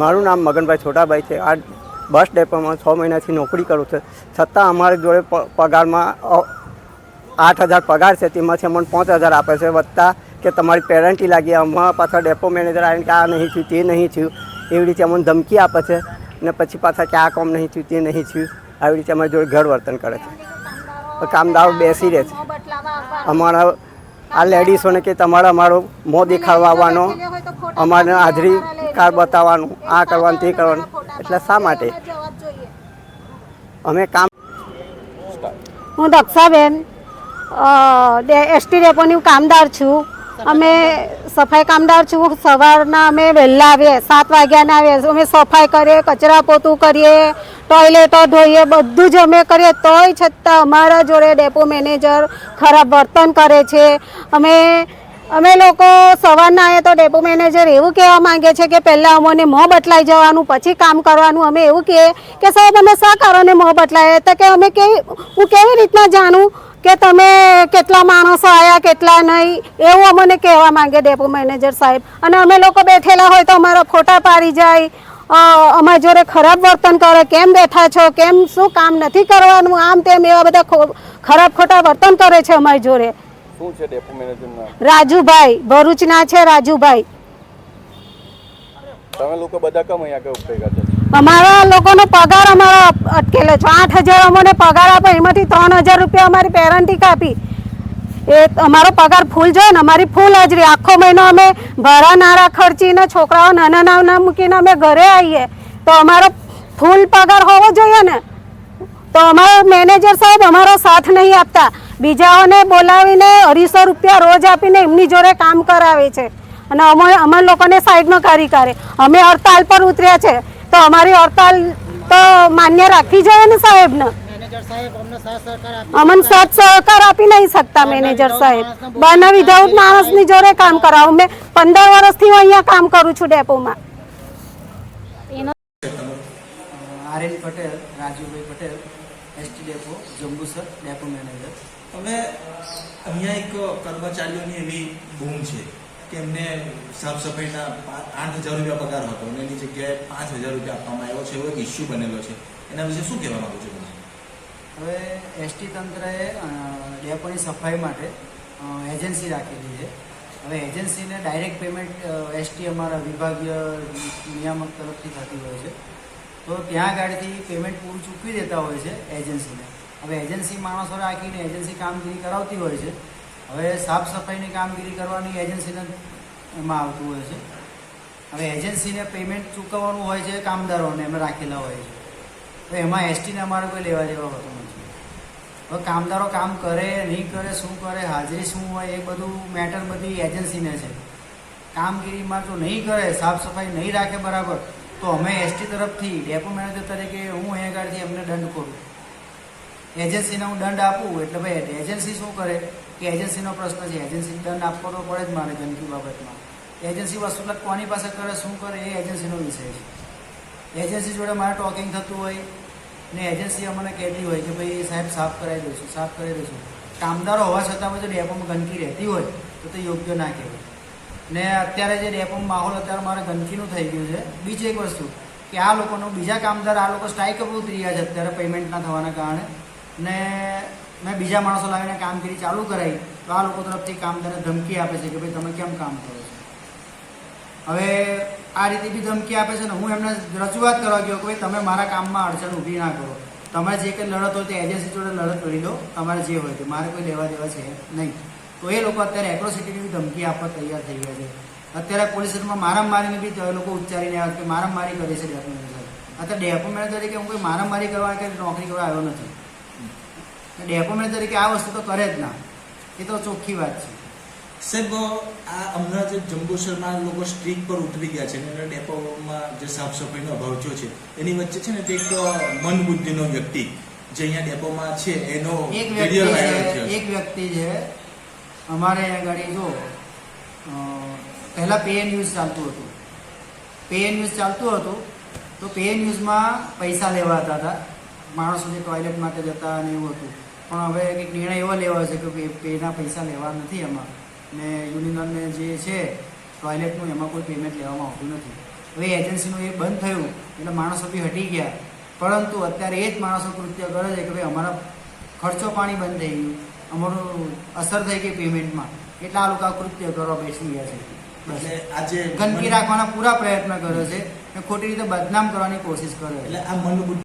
મારું નામ મગનભાઈ છોટાભાઈ છે. આ બસ ડેપોમાં છ મહિનાથી નોકરી કરું છું. છતાં અમારી જોડે પગારમાં આઠ હજાર પગાર છે. તેમાંથી અમને પાંચ હજાર આપે છે. વત્તા કે તમારી પેરેન્ટી લાગી અમારા પાછા ડેપો મેનેજર આવીને કે આ નહીં થયું તે નહીં થયું. એવી રીતે અમને ધમકી આપે છે. અને પછી પાછા કે આ કામ નહીં થયું તે નહીં થયું. આવી રીતે અમારી જોડે ઘર વર્તન કરે છે. કામદારો બેસી રહે છે. અમારા આ લેડીઝોને કે તમારે મારો મોં દેખાડવા આવવાનો અમારે હાજરી કાર્ડ બતાવવાનું આ કરવાનું તે કરવાનું. એટલે શા માટે? અમે કામ હું દક્ષાબેન એસટી ડેપોની કામદાર છું. અમે સફાઈ કામદાર છું. સવારના અમે વહેલા આવીએ, સાત વાગ્યાના આવીએ. અમે સફાઈ કરીએ, કચરા પોતું કરીએ, ટોયલેટો ધોઈએ, બધું જ અમે કરીએ. તોય છતાં અમારા જોડે ડેપો મેનેજર ખરાબ વર્તન કરે છે. અમે અમે લોકો સવારના આવીએ તો ડેપો મેનેજર એવું કહેવા માંગે છે કે પહેલાં અમને મોં બટલાઈ જવાનું, પછી કામ કરવાનું. અમે એવું કહીએ કે સાહેબ, અમે શા કારણે મોં બટલાય તો કે અમે કેવી, હું કેવી રીતના જાણું? કે તમે કેટલા માણસો આવ્યા કેટલા નહીં એવું અમને કહેવા માંગે ડેપો મેનેજર સાહેબ. અને અમે લોકો બેઠેલા હોય તો અમારા ફોટા પાડી જાય. અમારા જોડે ખરાબ વર્તન કરે કેમ બેઠા છો કેમ શું કામ નથી કરવાનું આમ તેમ એવા બધા ખરાબ ખોટા વર્તન કરે છે અમારી જોડે. રાજુભાઈ ભરૂચના છે રાજુભાઈ. તમે લોકો બધા કેમ અહીંયા ભેગા છો? અમારા લોકોનો પગાર અમારો અટકેલો છે. આઠ હજાર અમને પગાર આપે એમાંથી ત્રણ હજાર રૂપિયા અમારી પેરેન્ટી કાપી એ અમારો પગાર ફૂલ જોઈએ ને, અમારી ફૂલ હાજરી. આખો મહિનો અમે ભરા નારા ખર્ચીને છોકરાઓ નાના નાના મૂકીને અમે ઘરે આવીએ. તો અમારો ફૂલ પગાર હોવો જોઈએ ને? તો અમારો મેનેજર સાહેબ અમારો સાથ નહીં આપતા. બીજાઓને બોલાવીને અઢીસો રૂપિયા રોજ આપીને એમની જોડે કામ કરાવે છે. અને અમે, અમારા લોકોને સાઈડમાં કરી કરે અમે હડતાલ પર ઉતર્યા છે. તો અમારી હડતાલ તો માન્ય રાખવી જોઈએ ને સાહેબને? અમને સાથ સહકાર આપી નહીં શકતા મેનેજર સાહેબ. બના વિધાઉટ માણસની જોડે કામ કરાવું. મેં પંદર વર્ષથી હું અહીંયા કામ કરું છું ડેપોમાં. R N Patel Rajubhai Patel ST depot Jambusar depot manager. હવે અહીંયા એક કર્મચારીઓની એવી બૂમ છે. કે એમને સાફ સફાઈના આઠ હજાર રૂપિયા પગાર હતો અને એની જગ્યાએ પાંચ હજાર રૂપિયા આપવામાં આવ્યો છે, એવો એક ઇસ્યુ બનેલો છે. એના વિશે શું કહેવા માંગુ છું હવે એસટી તંત્રએ ડેપોની સફાઈ માટે એજન્સી રાખેલી છે. હવે એજન્સીને ડાયરેક્ટ પેમેન્ટ એસટી અમારા વિભાગીય નિયામક તરફથી થતી હોય છે. તો ત્યાં આગળથી પેમેન્ટ પૂરું ચૂકવી દેતા હોય છે એજન્સીને. હવે એજન્સી માણસો રાખીને એજન્સી કામગીરી કરાવતી હોય છે. હવે સાફ સફાઈની કામગીરી કરવાની એજન્સીને એમાં આવતું હોય છે. હવે એજન્સીને પેમેન્ટ ચૂકવવાનું હોય છે, કામદારોને એમને રાખેલા હોય છે. તો એમાં એસટીને અમારે કોઈ લેવા દેવા હોતું નથી. હવે કામદારો કામ કરે, નહીં કરે, શું કરે, હાજરી શું હોય, એ બધું મેટર બધી એજન્સીને છે. કામગીરીમાં જો નહીં કરે, સાફ સફાઈ નહીં રાખે બરાબર, તો અમે એસટી તરફથી, ડેપો મેનેજર તરીકે હું અહીંયા આગળથી એમને દંડ કરું. એજન્સીને હું દંડ આપું, એટલે ભાઈ એજન્સી શું કરે? કે એજન્સીનો પ્રશ્ન છે. એજન્સી દંડ આપવો પડે જ મારે ગંદકી બાબતમાં. એજન્સી વસૂલાત કોની પાસે કરે, શું કરે એ એજન્સીનો વિષય છે. એજન્સી જોડે મારે ટોકિંગ થતું હોય ને એજન્સી અમને કહેતી હોય કે ભાઈ સાહેબ સાફ કરાવી દઈશું, સાફ કરાવી દઈશું. કામદારો હોવા છતાં પણ જો ડેપોમાં ગંદકી રહેતી હોય તો તે યોગ્ય ના કહેવાય. ને અત્યારે જે ડેપોમાં માહોલ અત્યારે મારે ગંદકીનું થઈ ગયું છે. બીજી એક વસ્તુ કે આ લોકોનું, બીજા કામદાર આ લોકો સ્ટ્રાઇક પર ઉતરી રહ્યા છે અત્યારે પેમેન્ટ ના થવાના કારણે. ને મેં બીજા માણસો લાવીને કામગીરી ચાલુ કરાવી, તો આ લોકો તરફથી કામદારને ધમકી આપે છે કે ભાઈ તમે કેમ કામ કરો છો? હવે આ રીતે બી ધમકી આપે છે ને, હું એમને રજૂઆત કરવા ગયો કે ભાઈ તમે મારા કામમાં અડચણ ઊભી ના કરો. તમારે જે કંઈ લડત હોય તે એજન્સી જોડે લડત લડી લો, તમારે જે હોય તે. મારે કોઈ લેવા દેવા છે નહીં. તો એ લોકો અત્યારે એટ્રોસિટીની ધમકી આપવા તૈયાર થઈ ગયા છે. અત્યારે પોલીસ સ્ટેશનમાં મારામારીની બી લોકો ઉચ્ચારીને આવે કે મારામારી કરી છે ડેપો મેનેજર અત્યારે ડેપો મેનેજર તરીકે હું કોઈ મારામારી કરવા કે નોકરી કરવા આવ્યો નથી. ડેપો તરીકે આ વસ્તુ તો કરે જ ના. એ તો ચોખ્ખી વાત છે. સાહેબ આ હમણાં જે જંબુસરમાં લોકો સ્ટ્રીક પર ઉતરી ગયા છે અને ડેપોમાં જે સાફ સફાઈનો અભાવ થયો છે એની વચ્ચે છે ને તે એક મન બુદ્ધિનો વ્યક્તિ જે અહીંયા ડેપોમાં છે એનો એક વ્યક્તિ છે એક વ્યક્તિ છે અમારે અહીંયા ગાડી જો અ, પહેલા પે ન્યૂઝ ચાલતું હતું. પે ન્યૂઝ ચાલતું હતું તો પે ન્યૂઝમાં પૈસા લેવાતા હતા માણસો જે ટોયલેટ માટે જતા અને એવું હતું. પણ હવે એક નિર્ણય એવો લેવાયો છે કે પેના પૈસા લેવા નથી એમાં. ને યુનિયનને જે છે ટોયલેટનું એમાં કોઈ પેમેન્ટ લેવામાં આવતું નથી. હવે એજન્સીનું એ બંધ થયું એટલે માણસો બી હટી ગયા. પરંતુ અત્યારે એ જ માણસો કૃત્ય કરે છે કે ભાઈ અમારા ખર્ચો પાણી બંધ થઈ ગયું. અમારું અસર થઈ ગઈ પેમેન્ટમાં એટલે આ લોકો આ કૃત્ય કરવા બેસી ગયા છે. આજે ગંદકી રાખવાના પૂરા પ્રયત્ન કરે છે અને ખોટી રીતે બદનામ કરવાની કોશિશ કરે એટલે આ મનબુદ્ધિ